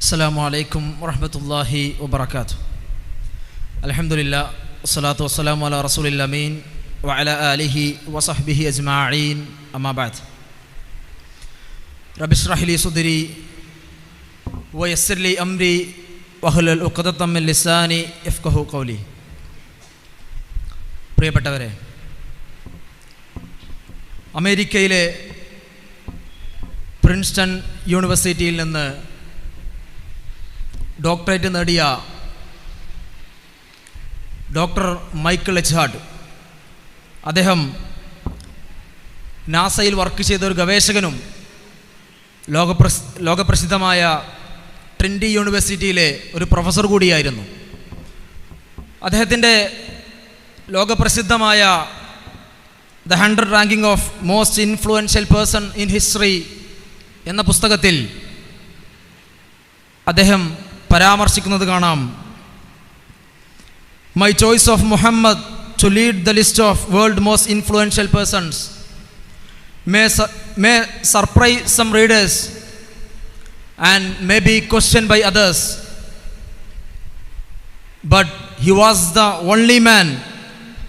അസ്സാം അലൈക്കും വറഹമത്തല്ലാഹി വബർക്കാത്തു അലഹമുല്ല വസ്സലാത്തു വസ്സലാം അല റസൂലമീൻ വഅല അലിഹി വസഹ്ബിഹി അജ്മാഈൻ. അമാബാദ് റബിഷ്റഹ്ലി സുദരി വയസ്സലി അംരി വഹുലിസാനി ഉഖദത്തമ്മിൽ കൗലി പ്രിയപ്പെട്ടവരെ അമേരിക്കയിലെ പ്രിൻസ്റ്റൺ യൂണിവേഴ്സിറ്റിയിൽ നിന്ന് ഡോക്ടറേറ്റ് നേടിയ ഡോക്ടർ മൈക്കിൾ എച്ച്ഹാർഡ്. അദ്ദേഹം നാസയിൽ വർക്ക് ചെയ്ത ഒരു ഗവേഷകനും ലോകപ്രസ് ലോകപ്രസിദ്ധമായ ട്രിൻഡി യൂണിവേഴ്സിറ്റിയിലെ ഒരു പ്രൊഫസർ കൂടിയായിരുന്നു. അദ്ദേഹത്തിന്റെ ലോകപ്രസിദ്ധമായ the hundred ranking of most influential person in history എന്ന പുസ്തകത്തിൽ അദ്ദേഹം പരാമർശിക്കുന്നത് കാണാം my choice of Muhammad to lead the list of world most influential persons may may surprise some readers and may be question by others but he was the only man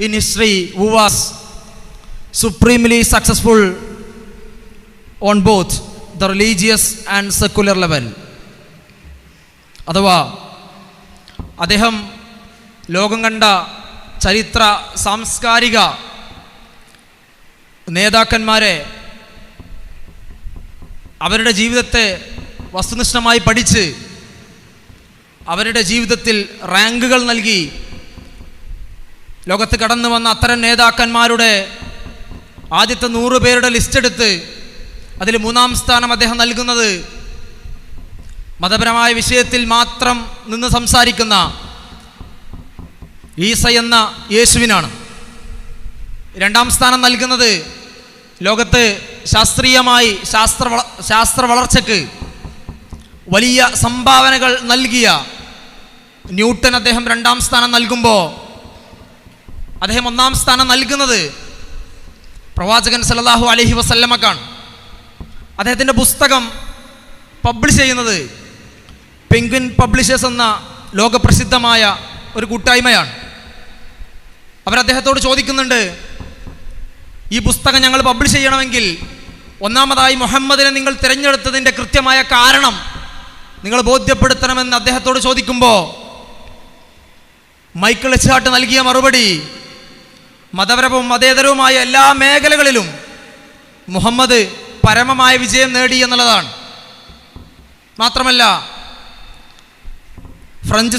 in history who was supremely successful on both the religious and secular level അഥവാ അദ്ദേഹം ലോകം കണ്ട ചരിത്ര സാംസ്കാരിക നേതാക്കന്മാരെ അവരുടെ ജീവിതത്തെ വസ്തുനിഷ്ഠമായി പഠിച്ച് അവരുടെ ജീവിതത്തിൽ റാങ്കുകൾ നൽകി ലോകത്ത് കടന്നു വന്ന അത്തരം നേതാക്കന്മാരുടെ ആദ്യത്തെ നൂറ് പേരുടെ ലിസ്റ്റ് എടുത്ത് അതിൽ മൂന്നാം സ്ഥാനം അദ്ദേഹം നൽകുന്നത് മതപരമായ വിഷയത്തിൽ മാത്രം നിന്ന് സംസാരിക്കുന്ന ഈസ എന്ന യേശുവിനാണ്. രണ്ടാം സ്ഥാനം നൽകുന്നത് ലോകത്ത് ശാസ്ത്രീയമായി ശാസ്ത്ര ശാസ്ത്ര വളർച്ചയ്ക്ക് വലിയ സംഭാവനകൾ നൽകിയ ന്യൂട്ടൻ അദ്ദേഹം രണ്ടാം സ്ഥാനം നൽകുമ്പോൾ അദ്ദേഹം ഒന്നാം സ്ഥാനം നൽകുന്നത് പ്രവാചകൻ സല്ലല്ലാഹു അലഹി വസല്ലമക്കാണ്. അദ്ദേഹത്തിന്റെ പുസ്തകം പബ്ലിഷ് ചെയ്യുന്നത് പെൻഗ്വിൻ പബ്ലിഷേഴ്സ് എന്ന ലോകപ്രസിദ്ധമായ ഒരു കൂട്ടായ്മയാണ്. അവർ അദ്ദേഹത്തോട് ചോദിക്കുന്നുണ്ട് ഈ പുസ്തകം ഞങ്ങൾ പബ്ലിഷ് ചെയ്യണമെങ്കിൽ ഒന്നാമതായി മുഹമ്മദിനെ നിങ്ങൾ തിരഞ്ഞെടുത്തതിന്റെ കൃത്യമായ കാരണം നിങ്ങൾ ബോധ്യപ്പെടുത്തണമെന്ന് അദ്ദേഹത്തോട് ചോദിക്കുമ്പോൾ മൈക്കിൾ എച്ചാട്ട് നൽകിയ മറുപടി മതപരവും മതേതരവുമായ എല്ലാ മേഖലകളിലും മുഹമ്മദ് പരമമായ വിജയം നേടി എന്നുള്ളതാണ്. മാത്രമല്ല ഫ്രഞ്ച്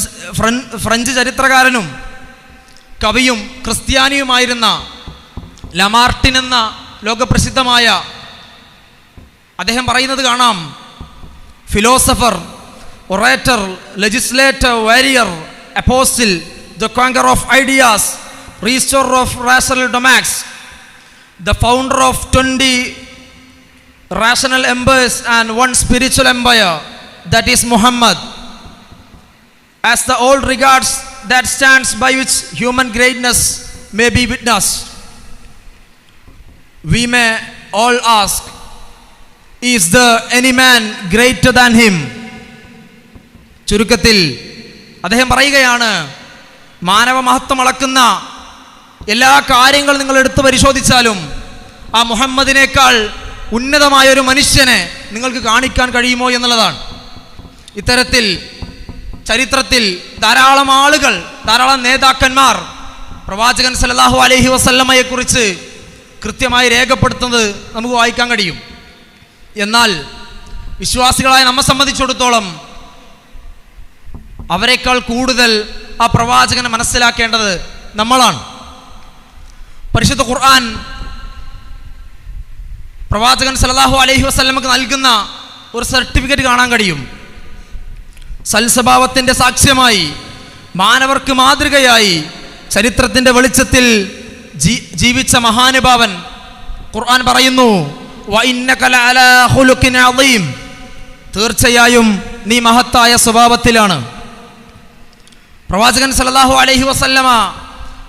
ഫ്രഞ്ച് ചരിത്രകാരനും കവിയും ക്രിസ്ത്യാനിയുമായിരുന്ന ലമാർട്ടിൻ എന്ന ലോകപ്രസിദ്ധമായ അദ്ദേഹം പറയുന്നത് കാണാം philosopher orator legislator warrior apostle the conqueror of ideas restorer of rational domax, the founder of 20 rational empires and one spiritual empire, that is Muhammad. As the old regards that stands by which human greatness may be witnessed, we may all ask, is there any man greater than him? ചുരുക്കത്തിൽ അദ്ദേഹം പറയുകയാണ് മാനവ മഹത്വം അളക്കുന്ന എല്ലാ കാര്യങ്ങളും നിങ്ങൾ എടുത്തു പരിശോധിച്ചാലും ആ മുഹമ്മദിനേക്കാൾ ഉന്നതമായ ഒരു മനുഷ്യനെ നിങ്ങൾക്ക് കാണിക്കാൻ കഴിയുമോ എന്നുള്ളതാണ് ഇത്തരത്തിൽ ചരിത്രത്തിൽ ധാരാളം ആളുകൾ ധാരാളം നേതാക്കന്മാർ പ്രവാചകൻ സല്ലല്ലാഹു അലഹി വസല്ലമയെ കുറിച്ച് കൃത്യമായി രേഖപ്പെടുത്തുന്നത് നമുക്ക് വായിക്കാൻ കഴിയും. എന്നാൽ വിശ്വാസികളായ നമ്മെ സംബന്ധിച്ചിടത്തോളം അവരെക്കാൾ കൂടുതൽ ആ പ്രവാചകനെ മനസ്സിലാക്കേണ്ടത് നമ്മളാണ്. പരിശുദ്ധ ഖുർആൻ പ്രവാചകൻ സല്ലല്ലാഹു അലഹി വസ്ലമക്ക് നൽകുന്ന ഒരു സർട്ടിഫിക്കറ്റ് കാണാൻ കഴിയും. സൽസ്വഭാവത്തിന്റെ സാക്ഷ്യമായി മാനവർക്ക് മാതൃകയായി ചരിത്രത്തിന്റെ വെളിച്ചത്തിൽ ജീവിച്ച മഹാനുഭാവൻ ഖുർആൻ പറയുന്നു തീർച്ചയായും നീ മഹത്തായ സ്വഭാവത്തിലാണ്. പ്രവാചകൻ സല്ലല്ലാഹു അലൈഹി വസല്ലമ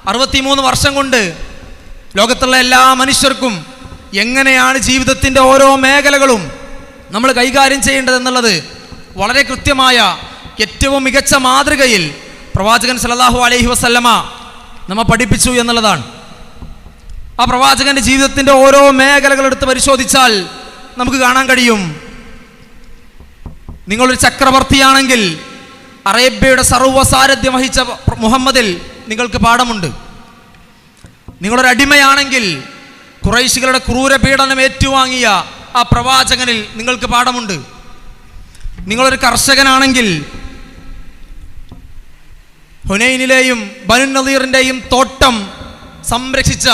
അറുപത്തിമൂന്ന് വർഷം കൊണ്ട് ലോകത്തുള്ള എല്ലാ മനുഷ്യർക്കും എങ്ങനെയാണ് ജീവിതത്തിന്റെ ഓരോ മേഖലകളും നമ്മൾ കൈകാര്യം ചെയ്യേണ്ടതെന്നുള്ളത് വളരെ കൃത്യമായ ഏറ്റവും മികച്ച മാതൃകയിൽ പ്രവാചകൻ സല്ലല്ലാഹു അലൈഹി വസല്ലമ നമ്മെ പഠിപ്പിച്ചു എന്നുള്ളതാണ്. ആ പ്രവാചകന്റെ ജീവിതത്തിന്റെ ഓരോ മേഖലകൾ എടുത്ത് പരിശോധിച്ചാൽ നമുക്ക് കാണാൻ കഴിയും. നിങ്ങളൊരു ചക്രവർത്തിയാണെങ്കിൽ അറേബ്യയുടെ സർവസാരഥ്യം വഹിച്ച മുഹമ്മദിൽ നിങ്ങൾക്ക് പാഠമുണ്ട്. നിങ്ങളൊരു അടിമയാണെങ്കിൽ കുറൈശികളുടെ ക്രൂര പീഡനം ഏറ്റുവാങ്ങിയ ആ പ്രവാചകനിൽ നിങ്ങൾക്ക് പാഠമുണ്ട്. നിങ്ങളൊരു കർഷകനാണെങ്കിൽ ഹുനൈനിലെയും ബനു നദീറിന്റെയും തോട്ടം സംരക്ഷിച്ച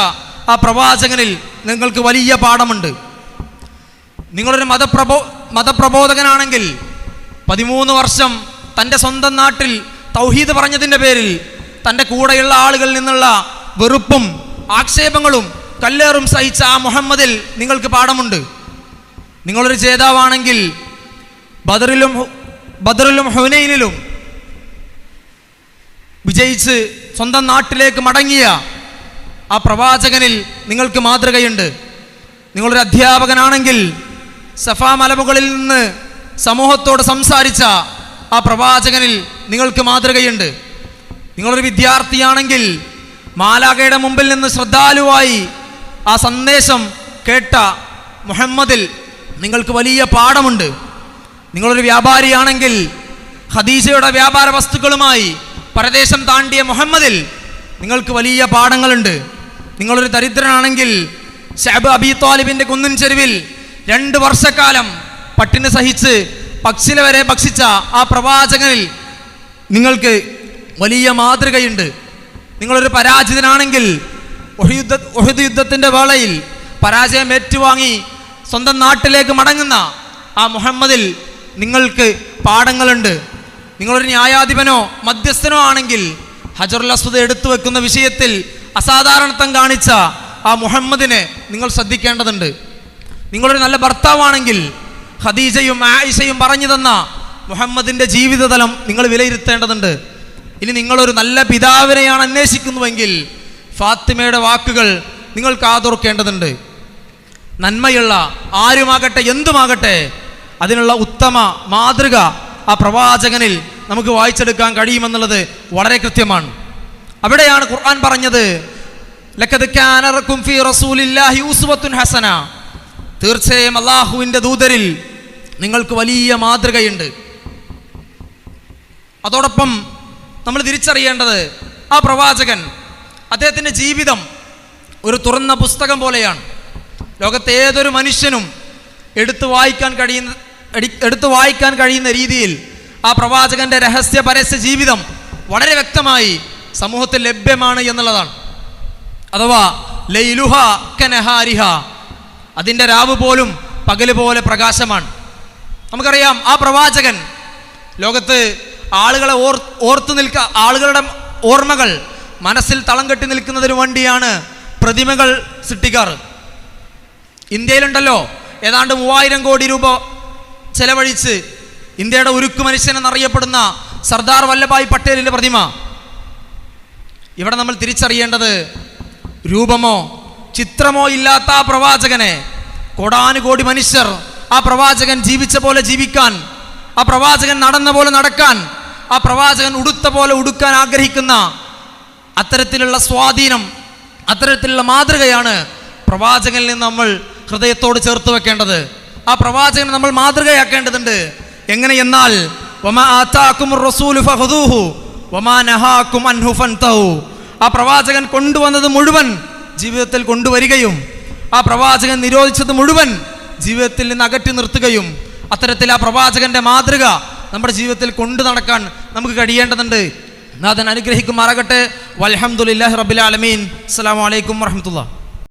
ആ പ്രവാചകനിൽ നിങ്ങൾക്ക് വലിയ പാഠമുണ്ട്. നിങ്ങളൊരു മതപ്രബോ മതപ്രബോധകനാണെങ്കിൽ പതിമൂന്ന് വർഷം തന്റെ സ്വന്തം നാട്ടിൽ തൗഹീദ് പറഞ്ഞതിന്റെ പേരിൽ തന്റെ കൂടെയുള്ള ആളുകളിൽ നിന്നുള്ള വെറുപ്പും ആക്ഷേപങ്ങളും കല്ലേറും സഹിച്ച ആ മുഹമ്മദിൽ നിങ്ങൾക്ക് പാഠമുണ്ട്. നിങ്ങളൊരു ജേതാവാണെങ്കിൽ ബദറിലും ബദറിലും ഹുനൈനിലും വിജയിച്ച് സ്വന്തം നാട്ടിലേക്ക് മടങ്ങിയ ആ പ്രവാചകനിൽ നിങ്ങൾക്ക് മാതൃകയുണ്ട്. നിങ്ങളൊരു അധ്യാപകനാണെങ്കിൽ സഫാ മലമുകളിൽ നിന്ന് സമൂഹത്തോട് സംസാരിച്ച ആ പ്രവാചകനിൽ നിങ്ങൾക്ക് മാതൃകയുണ്ട്. നിങ്ങളൊരു വിദ്യാർത്ഥിയാണെങ്കിൽ മാലാകയുടെ മുമ്പിൽ നിന്ന് ശ്രദ്ധാലുവായി ആ സന്ദേശം കേട്ട മുഹമ്മദിൽ നിങ്ങൾക്ക് വലിയ പാഠമുണ്ട്. നിങ്ങളൊരു വ്യാപാരിയാണെങ്കിൽ ഖദീജയുടെ വ്യാപാര വസ്തുക്കളുമായി പരദേശം താണ്ടിയ മുഹമ്മദിൽ നിങ്ങൾക്ക് വലിയ പാഠങ്ങളുണ്ട്. നിങ്ങളൊരു ദരിദ്രനാണെങ്കിൽ ഷാബ് അബി താലിബിന്റെ കുന്നിൻ ചെരുവിൽ രണ്ട് വർഷക്കാലം പട്ടിണി സഹിച്ച് പക്ഷില വരെ ഭക്ഷിച്ച ആ പ്രവാചകനിൽ നിങ്ങൾക്ക് വലിയ മാതൃകയുണ്ട്. നിങ്ങളൊരു പരാജിതനാണെങ്കിൽ ഒഹ് ഒഹുദ് ഒഹദ് യുദ്ധത്തിന്റെ വേളയിൽ പരാജയം ഏറ്റുവാങ്ങി സ്വന്തം നാട്ടിലേക്ക് മടങ്ങുന്ന ആ മുഹമ്മദിൽ നിങ്ങൾക്ക് പാഠങ്ങളുണ്ട്. നിങ്ങളൊരു ന്യായാധിപനോ മധ്യസ്ഥനോ ആണെങ്കിൽ ഹജറുൽ അസ്വദ് എടുത്തു വെക്കുന്ന വിഷയത്തിൽ അസാധാരണത്വം കാണിച്ച ആ മുഹമ്മദിനെ നിങ്ങൾ ശ്രദ്ധിക്കേണ്ടതുണ്ട്. നിങ്ങളൊരു നല്ല ഭർത്താവാണെങ്കിൽ ഖദീജയും ആയിഷയും പറഞ്ഞു തന്ന മുഹമ്മദിന്റെ ജീവിതതലം നിങ്ങൾ വിലയിരുത്തേണ്ടതുണ്ട്. ഇനി നിങ്ങളൊരു നല്ല പിതാവിനെയാണ് അന്വേഷിക്കുന്നുവെങ്കിൽ ഫാത്തിമയുടെ വാക്കുകൾ നിങ്ങൾ കാതോർക്കേണ്ടതുണ്ട് നന്മയുള്ള ആരുമാകട്ടെ എന്തുമാകട്ടെ അതിനുള്ള ഉത്തമ മാതൃക ആ പ്രവാചകനിൽ നമുക്ക് വായിച്ചെടുക്കാൻ കഴിയുമെന്നുള്ളത് വളരെ കൃത്യമാണ്. അവിടെയാണ് ഖുർആൻ പറഞ്ഞത് ഹസന. തീർച്ചയായും അള്ളാഹുവിന്റെ ദൂതരിൽ നിങ്ങൾക്ക് വലിയ മാതൃകയുണ്ട്. അതോടൊപ്പം നമ്മൾ തിരിച്ചറിയേണ്ടത് ആ പ്രവാചകൻ അദ്ദേഹത്തിന്റെ ജീവിതം ഒരു തുറന്ന പുസ്തകം പോലെയാണ്. ലോകത്തെ ഏതൊരു മനുഷ്യനും എടുത്തു വായിക്കാൻ കഴിയുന്ന എടുത്തു വായിക്കാൻ കഴിയുന്ന രീതിയിൽ ആ പ്രവാചകന്റെ രഹസ്യ പരസ്യ ജീവിതം വളരെ വ്യക്തമായി സമൂഹത്തിൽ ലഭ്യമാണ് എന്നുള്ളതാണ്. അഥവാ ലൈലുഹ കനഹാരിഹ അതിന്റെ രാവ് പോലും പകൽ പോലെ പ്രകാശമാണ്. നമുക്കറിയാം ആ പ്രവാചകൻ ലോകത്ത് ആളുകളെ ഓർ ഓർത്തു നിൽക്ക ആളുകളുടെ ഓർമ്മകൾ മനസ്സിൽ തളം കെട്ടി നിൽക്കുന്നതിന് വേണ്ടിയാണ് പ്രതിമകൾ സൃഷ്ടിക്കാറ്. ഇന്ത്യയിലുണ്ടല്ലോ ഏതാണ്ട് മൂവായിരം കോടി രൂപ ചെലവഴിച്ച് ഇന്ത്യയുടെ ഉരുക്കു മനുഷ്യൻ എന്നറിയപ്പെടുന്ന സർദാർ വല്ലഭായ് പട്ടേലിന്റെ പ്രതിമ. ഇവിടെ നമ്മൾ തിരിച്ചറിയേണ്ടത് രൂപമോ ചിത്രമോ ഇല്ലാത്ത ആ പ്രവാചകനെ കോടാനുകോടി മനുഷ്യർ ആ പ്രവാചകൻ ജീവിച്ച പോലെ ജീവിക്കാൻ ആ പ്രവാചകൻ നടന്ന പോലെ നടക്കാൻ ആ പ്രവാചകൻ ഉടുത്ത പോലെ ഉടുക്കാൻ ആഗ്രഹിക്കുന്ന അത്തരത്തിലുള്ള സ്വാധീനം അത്തരത്തിലുള്ള മാതൃകയാണ് പ്രവാചകനിൽ നിന്ന് നമ്മൾ ഹൃദയത്തോട് ചേർത്ത് വെക്കേണ്ടത്. ആ പ്രവാചകനെ നമ്മൾ മാതൃകയാക്കേണ്ടതുണ്ട്. എങ്ങനെ എന്നാൽ ആ പ്രവാചകൻ കൊണ്ടുവന്നത് മുഴുവൻ ജീവിതത്തിൽ കൊണ്ടുവരികയും ആ പ്രവാചകൻ നിരോധിച്ചത് മുഴുവൻ ജീവിതത്തിൽ നിന്ന് അകറ്റി നിർത്തുകയും അത്തരത്തിൽ ആ പ്രവാചകന്റെ മാതൃക നമ്മുടെ ജീവിതത്തിൽ കൊണ്ടു നടക്കാൻ നമുക്ക് കഴിയേണ്ടതുണ്ട്. നാഥൻ അനുഗ്രഹിക്കുമാറാകട്ടെ. വൽഹംദുലില്ലാഹി റബ്ബിൽ ആലമീൻ. അസ്സലാമു അലൈക്കും വറഹ്മത്തുള്ളാഹി.